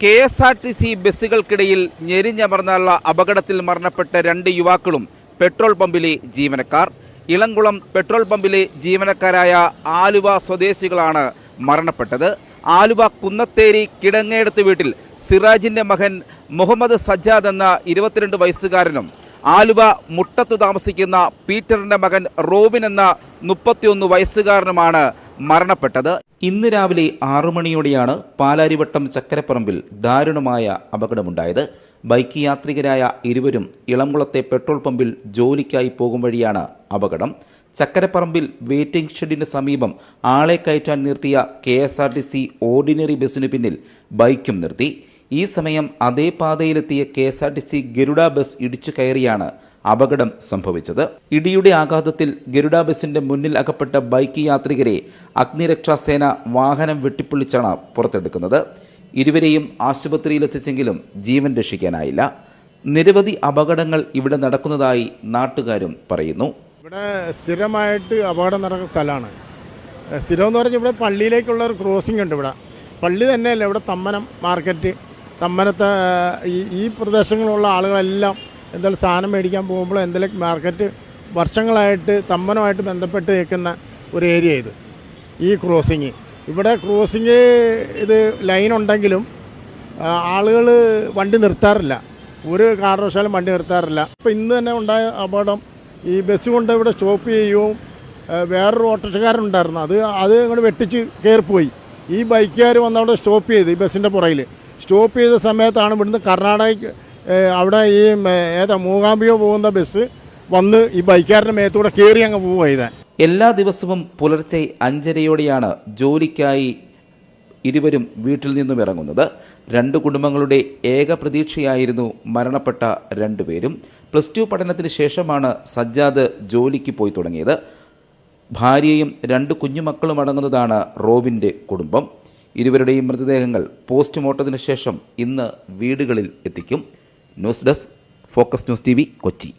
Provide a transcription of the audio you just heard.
K S R T C ബസ്സുകൾക്കിടയിൽ ഞെരിഞ്ഞമർന്നുള്ള അപകടത്തിൽ മരണപ്പെട്ട രണ്ട് യുവാക്കളും പെട്രോൾ പമ്പിലെ ജീവനക്കാർ. ഇളംകുളം പെട്രോൾ പമ്പിലെ ജീവനക്കാരായ ആലുവ സ്വദേശികളാണ് മരണപ്പെട്ടത്. ആലുവ കുന്നത്തേരി കിടങ്ങേടത്ത് വീട്ടിൽ സിറാജിന്റെ മകൻ മുഹമ്മദ് സജ്ജാദ് എന്ന ഇരുപത്തിരണ്ട് വയസ്സുകാരനും ആലുവ മുട്ടത്തു താമസിക്കുന്ന പീറ്ററിന്റെ മകൻ റോബിൻ എന്ന മുപ്പത്തിയൊന്ന് വയസ്സുകാരനുമാണ് മരണപ്പെട്ടത് ഇന്ന് രാവിലെ ആറു മണിയോടെയാണ് പാലാരിവട്ടം ചക്കരപ്പറമ്പിൽ ദാരുണമായ അപകടമുണ്ടായത്. ബൈക്ക് യാത്രികരായ ഇരുവരും ഇളംകുളത്തെ പെട്രോൾ പമ്പിൽ ജോലിക്കായി പോകും വഴിയാണ് അപകടം. ചക്കരപ്പറമ്പിൽ വെയിറ്റിംഗ് ഷെഡിന് സമീപം ആളെ കയറ്റാൻ നിർത്തിയ K S R T C ordinary ബസ്സിനു പിന്നിൽ ബൈക്കും നിർത്തി. ഈ സമയം അതേ പാതയിലെത്തിയ K S R T C Garuda bus ഇടിച്ചു കയറിയാണ് അപകടം സംഭവിച്ചത്. ഇടിയുടെ ആഘാതത്തിൽ ഗരുഡ ബസിന്റെ മുന്നിൽ അകപ്പെട്ട ബൈക്ക് യാത്രികരെ അഗ്നിരക്ഷാസേന വാഹനം വെട്ടിപ്പൊളിച്ചാണ് പുറത്തെടുക്കുന്നത്. ഇരുവരെയും ആശുപത്രിയിലെത്തിച്ചെങ്കിലും ജീവൻ രക്ഷിക്കാനായില്ല. നിരവധി അപകടങ്ങൾ ഇവിടെ നടക്കുന്നതായി നാട്ടുകാരും പറയുന്നു. ഇവിടെ സ്ഥിരമായിട്ട് അപകടം നടക്കുന്ന സ്ഥലമാണ്. സ്ഥിരം എന്ന് പറഞ്ഞാൽ ഇവിടെ പള്ളിയിലേക്കുള്ള ഒരു ക്രോസിംഗ് ഉണ്ട് ഇവിടെ. പള്ളി തന്നെയല്ല ഇവിടെ തമ്മനം മാർക്കറ്റ് തമ്മനത്തെ ഈ ഈ പ്രദേശങ്ങളിലുള്ള ആളുകളെല്ലാം എന്തായാലും സാധനം മേടിക്കാൻ പോകുമ്പോൾ എന്തെങ്കിലും മാർക്കറ്റ് വർഷങ്ങളായിട്ട് തമ്മനമായിട്ട് ബന്ധപ്പെട്ട് നിൽക്കുന്ന ഒരു ഏരിയ ഇത് ഈ ക്രോസിങ് ഇവിടെ ക്രോസിങ് ഇത് ലൈൻ ഉണ്ടെങ്കിലും ആളുകൾ വണ്ടി നിർത്താറില്ല. ഒരു കാരണവശാലും വണ്ടി നിർത്താറില്ല. അപ്പോൾ ഇന്ന് തന്നെ ഉണ്ടായ അപകടം ഈ ബസ് കൊണ്ട് ഇവിടെ സ്റ്റോപ്പ് ചെയ്യുകയും വേറൊരു ഓട്ടോറിക്ഷക്കാരനുണ്ടായിരുന്നു. അത് അത് ഇങ്ങോട്ട് വെട്ടിച്ച് കയറിപ്പോയി ഈ ബൈക്കുകാർ വന്ന് അവിടെ സ്റ്റോപ്പ് ചെയ്ത് ഈ ബസ്സിന്റെ പുറകിൽ സ്റ്റോപ്പ് ചെയ്ത സമയത്താണ് ഇവിടുന്ന് കർണാടകയ്ക്ക് അവിടെ ഈ ഏതാ മൂകാംബിക പോകുന്ന ബസ് വന്ന് ഈ ബൈക്കാരന്റെ മേത്തൂടെ കയറി അങ്ങ് പോവുക എല്ലാ ദിവസവും പുലർച്ചെ അഞ്ചരയോടെയാണ് ജോലിക്കായി ഇരുവരും വീട്ടിൽ നിന്നും ഇറങ്ങുന്നത്. രണ്ട് കുടുംബങ്ങളുടെ ഏക പ്രതീക്ഷയായിരുന്നു മരണപ്പെട്ട രണ്ടുപേരും പ്ലസ് ടു പഠനത്തിന് ശേഷമാണ് സജ്ജാദ് ജോലിക്ക് പോയി തുടങ്ങിയത്. ഭാര്യയും രണ്ട് കുഞ്ഞുമക്കളും അടങ്ങുന്നതാണ് റോബിന്റെ കുടുംബം. ഇരുവരുടെയും മൃതദേഹങ്ങൾ പോസ്റ്റ്മോർട്ടത്തിന് ശേഷം ഇന്ന് വീടുകളിൽ എത്തിക്കും. News desk focus news T Kochi.